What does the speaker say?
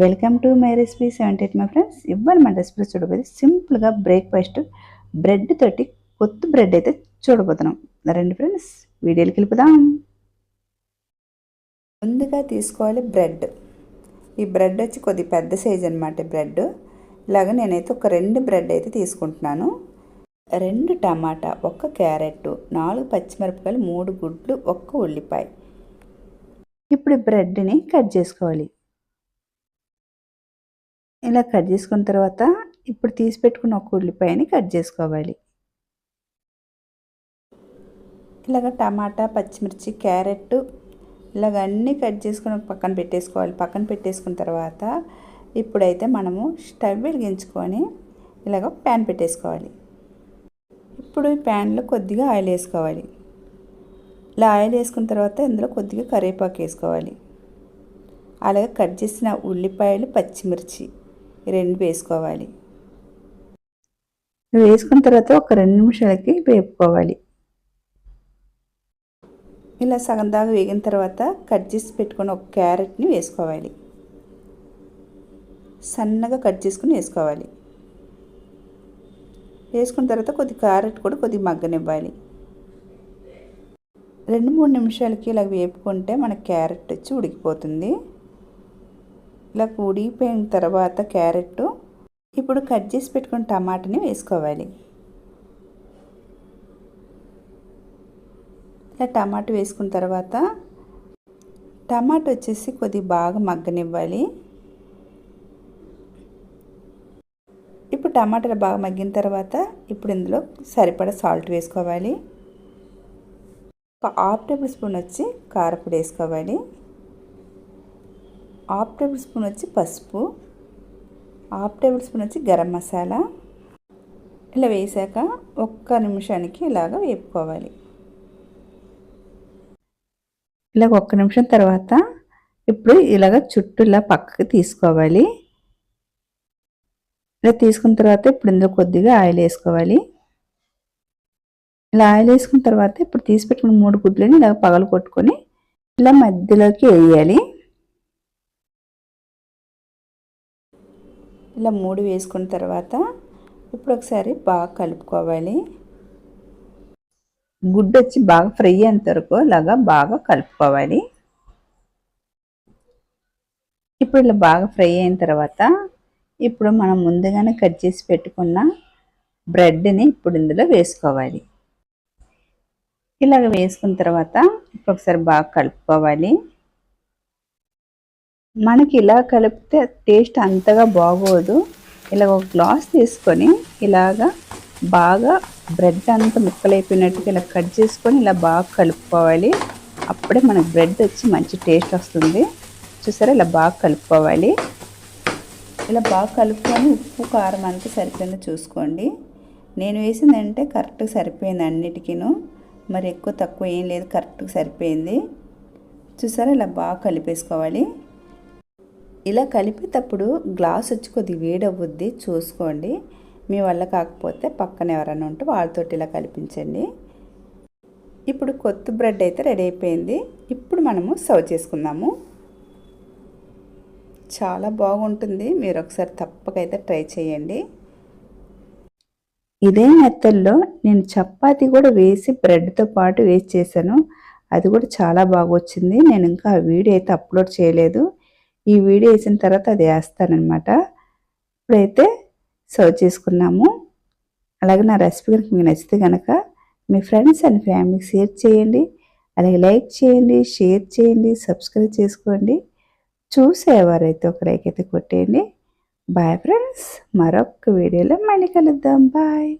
Welcome to my recipe seventy eight my friends ఇవ్వాలి మన recipe చూడబోతే సింపుల్గా బ్రేక్ఫాస్ట్ బ్రెడ్ తోటి కొత్త బ్రెడ్ అయితే చూడబోతున్నాం. రండి ఫ్రెండ్స్ వీడియోకి వెళ్ళిపోదాం. ముందుగా తీసుకోవాలి బ్రెడ్ ఈ బ్రెడ్ వచ్చి కొద్ది పెద్ద సైజ్ అనమాట బ్రెడ్ ఇలాగ నేనైతే ఒక రెండు బ్రెడ్ అయితే తీసుకుంటున్నాను. రెండు టమాటా ఒక్క క్యారెట్ నాలుగు పచ్చిమిరపకాయలు మూడు గుడ్లు ఒక్క ఉల్లిపాయ. ఇప్పుడు బ్రెడ్ని కట్ చేసుకోవాలి. ఇలా కట్ చేసుకున్న తర్వాత ఇప్పుడు తీసి పెట్టుకున్న ఒక ఉల్లిపాయని కట్ చేసుకోవాలి. ఇలాగ టమాటా పచ్చిమిర్చి క్యారెట్ ఇలాగ అన్నీ కట్ చేసుకుని పక్కన పెట్టేసుకోవాలి. పక్కన పెట్టేసుకున్న తర్వాత ఇప్పుడైతే మనము స్టవ్ వెలిగించుకొని ఇలాగ ప్యాన్ పెట్టేసుకోవాలి. ఇప్పుడు ఈ ప్యాన్లో కొద్దిగా ఆయిల్ వేసుకోవాలి. ఇలా ఆయిల్ వేసుకున్న తర్వాత ఇందులో కొద్దిగా కరివేపాకు వేసుకోవాలి. అలాగే కట్ చేసిన ఉల్లిపాయలు పచ్చిమిర్చి రెండు వేసుకోవాలి. వేసుకున్న తర్వాత ఒక రెండు నిమిషాలకి వేపుకోవాలి. ఇలా సగం దాకా వేగిన తర్వాత కట్ చేసి పెట్టుకున్న ఒక క్యారెట్ని వేసుకోవాలి. సన్నగా కట్ చేసుకుని వేసుకోవాలి. వేసుకున్న తర్వాత కొద్ది క్యారెట్ కూడా కొద్ది మగ్గనివ్వాలి. రెండు మూడు నిమిషాలకి ఇలా వేపుకుంటే మన క్యారెట్ వచ్చి ఉడికిపోతుంది. ఇలా ఉడికిపోయిన తర్వాత క్యారెట్ ఇప్పుడు కట్ చేసి పెట్టుకున్న టమాటాని వేసుకోవాలి. ఇలా టమాటా వేసుకున్న తర్వాత టమాటా వచ్చేసి కొద్దిగా బాగా మగ్గనివ్వాలి. ఇప్పుడు టమాటాలు బాగా మగ్గిన తర్వాత ఇప్పుడు ఇందులో సరిపడా సాల్ట్ వేసుకోవాలి. ఒక హాఫ్ టేబుల్ స్పూన్ వచ్చి కారపొడి వేసుకోవాలి. హాఫ్ టేబుల్ స్పూన్ వచ్చి పసుపు హాఫ్ టేబుల్ స్పూన్ వచ్చి గరం మసాలా. ఇలా వేసాక ఒక్క నిమిషానికి ఇలాగ వేపుకోవాలి. ఇలాగ ఒక్క నిమిషం తర్వాత ఇప్పుడు ఇలాగ చుట్టూ ఇలా పక్కకి తీసుకోవాలి. ఇలా తీసుకున్న తర్వాత ఇప్పుడు ఇందులో కొద్దిగా ఆయిల్ వేసుకోవాలి. ఇలా ఆయిల్ వేసుకున్న తర్వాత ఇప్పుడు తీసి పెట్టుకున్న మూడు గుడ్లని ఇలా పగలు కొట్టుకొని ఇలా మధ్యలోకి వేయాలి. ఇలా మూడు వేసుకున్న తర్వాత ఇప్పుడు ఒకసారి బాగా కలుపుకోవాలి. గుడ్డు వచ్చి బాగా ఫ్రై అయ్యేంత వరకు ఇలాగా బాగా కలుపుకోవాలి. ఇప్పుడు ఇలా బాగా ఫ్రై అయిన తర్వాత ఇప్పుడు మనం ముందుగానే కట్ చేసి పెట్టుకున్న బ్రెడ్ని ఇప్పుడు ఇందులో వేసుకోవాలి. ఇలాగ వేసుకున్న తర్వాత ఇప్పుడు ఒకసారి బాగా కలుపుకోవాలి. మనకి ఇలా కలిపితే టేస్ట్ అంతగా బాగోదు. ఇలా ఒక గ్లాస్ తీసుకొని ఇలాగా బాగా బ్రెడ్ అంతా ముక్కలైపోయినట్టుగా ఇలా కట్ చేసుకొని ఇలా బాగా కలుపుకోవాలి. అప్పుడే మనకు బ్రెడ్ వచ్చి మంచి టేస్ట్ వస్తుంది. చూసారా? ఇలా బాగా కలుపుకోవాలి. ఇలా బాగా కలుపుకొని ఉప్పు కారం అంతా సరిపోయిందో చూసుకోండి. నేను వేసిందంటే కరెక్ట్గా సరిపోయింది అన్నిటికీను. మరి ఎక్కువ తక్కువ ఏం లేదు కరెక్ట్గా సరిపోయింది. చూసారా? ఇలా బాగా కలిపేసుకోవాలి. ఇలా కలిపేటప్పుడు గ్లాస్ వచ్చి కొద్ది వేడవుద్ది చూసుకోండి. మీ వల్ల కాకపోతే పక్కన ఎవరైనా ఉంటే వాళ్ళతో ఇలా కల్పించండి. ఇప్పుడు కొత్త బ్రెడ్ అయితే రెడీ అయిపోయింది. ఇప్పుడు మనము సర్వ్ చేసుకుందాము. చాలా బాగుంటుంది. మీరు ఒకసారి తప్పకైతే ట్రై చేయండి. ఇదే మెత్తల్లో నేను చపాతీ కూడా వేసి బ్రెడ్తో పాటు వేసి చేశాను. అది కూడా చాలా బాగా వచ్చింది నేను ఇంకా ఆ వీడియో అయితే అప్లోడ్ చేయలేదు. ఈ వీడియో వేసిన తర్వాత అది వేస్తానమాట ఇప్పుడైతే సర్వ్ చేసుకున్నాము. అలాగే నా రెసిపీ కనుక మీకు నచ్చితే కనుక మీ ఫ్రెండ్స్ అండ్ ఫ్యామిలీకి షేర్ చేయండి. అలాగే లైక్ చేయండి షేర్ చేయండి సబ్స్క్రైబ్ చేసుకోండి. చూసేవారైతే ఒక లైక్ అయితే కొట్టేయండి. బాయ్ ఫ్రెండ్స్ మరొక వీడియోలో మళ్ళీ కలుద్దాం. బాయ్.